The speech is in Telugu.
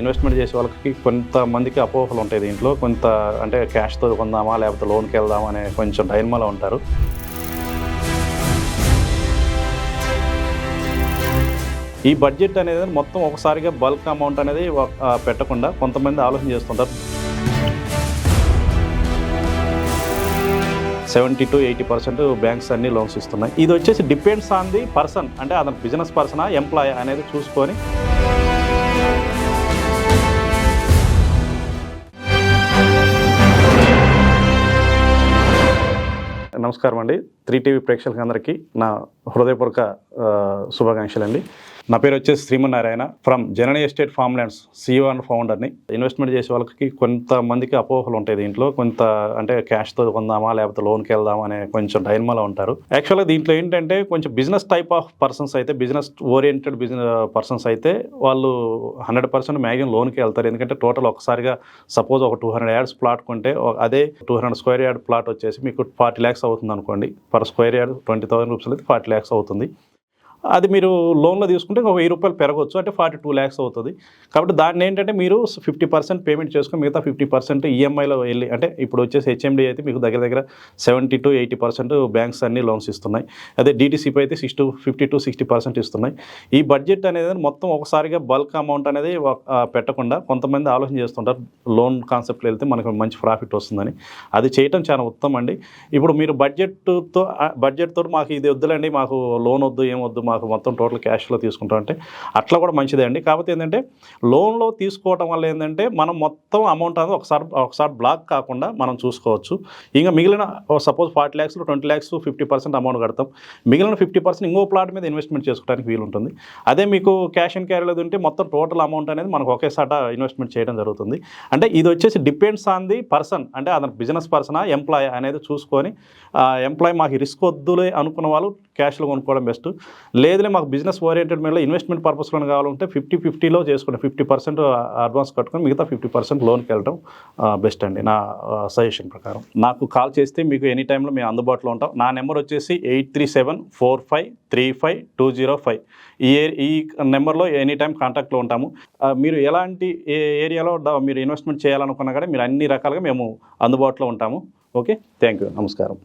ఇన్వెస్ట్మెంట్ చేసే వాళ్ళకి కొంతమందికి అపోహలు ఉంటాయి దీంట్లో. కొంత అంటే క్యాష్తో కొందామా లేకపోతే లోన్కి వెళ్దామా అనే కొంచెం డైన్మాలో ఉంటారు. ఈ బడ్జెట్ అనేది మొత్తం ఒకసారిగా బల్క్ అమౌంట్ అనేది పెట్టకుండా కొంతమంది ఆలోచన చేస్తుంటారు. Seventy to eighty percent banks అన్ని లోన్స్ ఇస్తున్నాయి. ఇది వచ్చేసి డిపెండ్స్ ఆన్ ది పర్సన్ అంటే అతను బిజినెస్ పర్సనా ఎంప్లాయ్ అనేది చూసుకొని నమస్కారం అండి త్రీ టీవీ ప్రేక్షకులందరికీ నా హృదయపూర్వక శుభాకాంక్షలు అండి నా పేరు వచ్చేసి Srimannarayana from Janani estate farm lands CEO and ఫౌండర్ని. Investment చేసే వాళ్ళకి కొంతమందికి అపోహలు ఉంటాయి దీంట్లో. కొంత అంటే క్యాష్తో కొందామా లేకపోతే లోన్కి వెళ్దామా అనే కొంచెం డైల్మాలో ఉంటారు. యాక్చువల్గా దీంట్లో ఏంటంటే కొంచెం బిజినెస్ టైప్ ఆఫ్ పర్సన్స్ అయితే బిజినెస్ ఓరియంటెడ్ బిజినెస్ పర్సన్స్ అయితే వాళ్ళు హండ్రెడ్ పర్సెంట్ మ్యాక్సిమం లోన్కి వెళ్తారు. ఎందుకంటే టోటల్ ఒకసారిగా సపోజ్ ఒక టూ హండ్రెడ్ యార్డ్స్ ప్లాట్ కొంటే అదే two hundred square yard plot వచ్చేసి మీకు ఫార్టీ ల్యాక్స్ అవుతుంది అనుకోండి per square yard twenty thousand rupees అయితే ఫార్టీ ల్యాక్స్ అవుతుంది. అది మీరు లోన్లో తీసుకుంటే ఒక వెయ్యి రూపాయలు పెరగవచ్చు అంటే ఫార్టీ టూ ల్యాక్స్ అవుతుంది. కాబట్టి దాన్ని ఏంటంటే మీరు ఫిఫ్టీ పర్సెంట్ పేమెంట్ చేసుకుని మిగతా ఫిఫ్టీ పర్సెంట్ ఈఎంఐలో వెళ్ళి అంటే ఇప్పుడు వచ్చేసి హెచ్ఎండి అయితే మీకు దగ్గర దగ్గర seventy to eighty percent banks అన్ని లోన్స్ ఇస్తున్నాయి. అదే డిటీసీపీ అయితే six to fifty to sixty percent ఇస్తున్నాయి. ఈ బడ్జెట్ అనేది మొత్తం ఒకసారిగా బల్క్ అమౌంట్ అనేది పెట్టకుండా కొంతమంది ఆలోచన చేస్తుంటారు. లోన్ కాన్సెప్ట్లో వెళ్తే మనకు మంచి ప్రాఫిట్ వస్తుందని. అది చేయటం చాలా ఉత్తమం అండి ఇప్పుడు మీరు బడ్జెట్తో బడ్జెట్తో మాకు ఇది వద్దులండి మాకు లోన్ వద్దు ఏం వద్దు మాకు మొత్తం టోటల్ క్యాష్లో తీసుకుంటాం అంటే అట్లా కూడా మంచిదే అండి. కాకపోతే ఏంటంటే లోన్లో తీసుకోవడం వల్ల ఏంటంటే మనం మొత్తం అమౌంట్ అనేది ఒకసారి ఒకసారి బ్లాక్ కాకుండా మనం చూసుకోవచ్చు. ఇంకా మిగిలిన suppose forty ల్యాక్స్లో twenty lakhs fifty percent amount కడతాం. మిగిలిన ఫిఫ్టీ పర్సెంట్ ఇంకో ప్లాట్ మీద ఇన్వెస్ట్మెంట్ చేసుకోవడానికి వీలు ఉంటుంది. అదే మీకు క్యాష్ అండ్ క్యారీ ఉంటే మొత్తం టోటల్ అమౌంట్ అనేది మనకు ఒకేసాట ఇన్వెస్ట్మెంట్ చేయడం జరుగుతుంది. అంటే ఇది వచ్చేసి డిపెండ్స్ ఆన్ ది పర్సన్ అంటే అతను బిజినెస్ పర్సనా ఎంప్లాయ్ అనేది చూసుకొని ఎంప్లాయ్ మాకు రిస్క్ వద్దులే అనుకున్న వాళ్ళు క్యాష్లో కొనుక్కోవడం బెస్ట్. లేదులే మాకు బిజినెస్ ఓరియంటెడ్ మీద ఇన్వెస్ట్మెంట్ పర్పస్లో కావాలంటే ఫిఫ్టీ ఫిఫ్టీలో చేసుకుంటే ఫిఫ్టీ పర్సెంట్ అడ్వాన్స్ కట్టుకొని మిగతా ఫిఫ్టీ పర్సెంట్ లోన్కి వెళ్ళడం బెస్ట్ అండి నా సజెషన్ ప్రకారం. నాకు కాల్ చేస్తే మీకు ఎనీ టైంలో మేము అందుబాటులో ఉంటాం. నా నెంబర్ వచ్చేసి eight three seven four five three five two zero five. ఈ ఏ- ఈ నెంబర్లో ఎనీ టైం కాంటాక్ట్లో ఉంటాము. మీరు ఎలాంటి ఏ ఏరియాలో మీరు ఇన్వెస్ట్మెంట్ చేయాలనుకున్నా కానీ మీరు అన్ని రకాలుగా మేము అందుబాటులో ఉంటాము. ఓకే థ్యాంక్ యూ నమస్కారం.